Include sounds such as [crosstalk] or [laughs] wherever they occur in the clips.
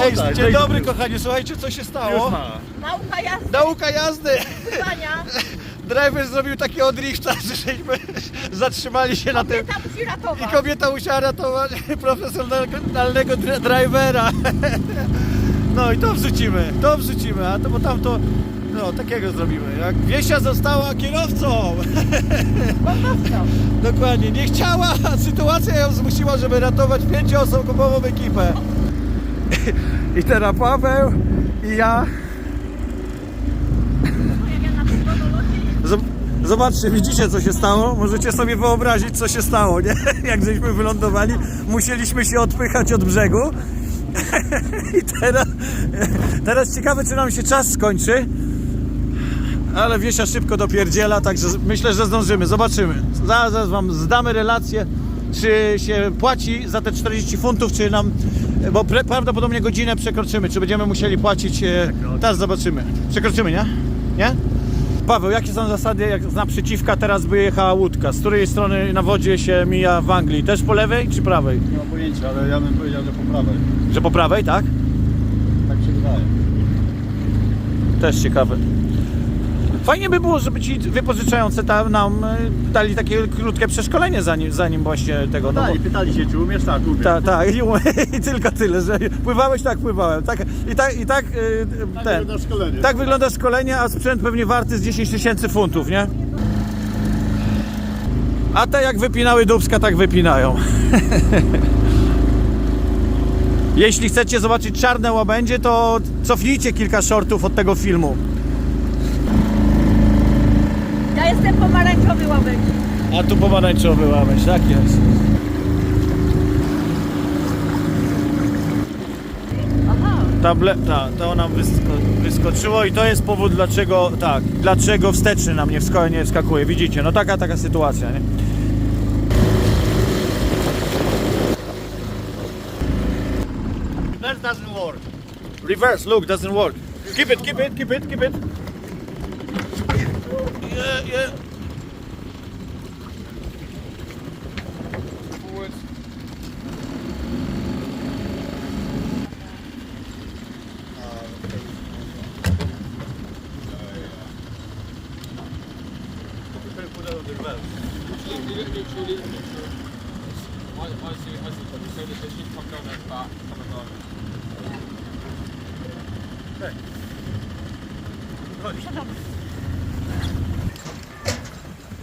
Ej, tak, dzień dobry tu. kochani, słuchajcie co się stało? Nauka jazdy, Nauka jazdy! pytania. [laughs] Driver zrobił takiego drifta, że [laughs] żeśmy zatrzymali się na tym Kobieta musi i ratować. kobieta musiała ratować [laughs] profesjonalnego dri- drivera. No i to wrzucimy, to wrzucimy, a to bo tam to no takiego zrobimy. Jak Wiesia została kierowcą. Dokładnie, nie chciała, a sytuacja ją zmusiła, żeby ratować pięcioosobową ekipę. [laughs] I teraz Paweł i ja. Zobaczcie, widzicie co się stało? Możecie sobie wyobrazić co się stało, nie? [laughs] Jak żeśmy wylądowali, musieliśmy się odpychać od brzegu. [laughs] I teraz, teraz ciekawe czy nam się czas skończy. Ale Wiesia szybko dopierdziela, także myślę, że zdążymy. Zobaczymy. Zaraz wam zdamy relację, czy się płaci za te 40 funtów, czy nam... Bo pre- prawdopodobnie godzinę przekroczymy, czy będziemy musieli płacić... e, Teraz zobaczymy. Przekroczymy, nie? Nie? Paweł, jakie są zasady, jak z naprzeciwka teraz by jechała łódka? Z której strony na wodzie się mija w Anglii? Też po lewej czy prawej? Nie mam pojęcia, ale ja bym powiedział, że po prawej. Że po prawej, tak? Tak się wydaje. Też ciekawe. Fajnie by było, żeby ci wypożyczający tam nam e, dali takie krótkie przeszkolenie zanim, zanim właśnie tego. No bo- tak, i pytali się, czy umiesz tak, umiem. Tak, tak, [laughs] i, tylko tyle, że pływałeś, tak pływałem. Tak, I tak, i tak, y, Tak ten, wygląda szkolenie. tak wygląda szkolenie, a sprzęt pewnie warty z 10 tysięcy funtów, nie? A te jak wypinały dubska, tak wypinają. [laughs] Jeśli chcecie zobaczyć czarne łabędzie, to cofnijcie kilka shortów od tego filmu. Ja jestem pomarańczowy łabędź. A tu pomarańczowy łabędź, tak jest. Aha. Table, ta, to nam wysko, wyskoczyło i to jest powód dlaczego, tak, dlaczego wsteczny nam nie, wsko, nie wskakuje, widzicie, no taka, taka sytuacja, nie? That doesn't work. Reverse, look, doesn't work. Keep it, keep it, keep it, keep it.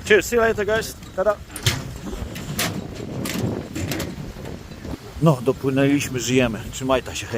Cheers, see you later guys. Tada. No, dopłynęliśmy, żyjemy. Trzymaj ta się, hej.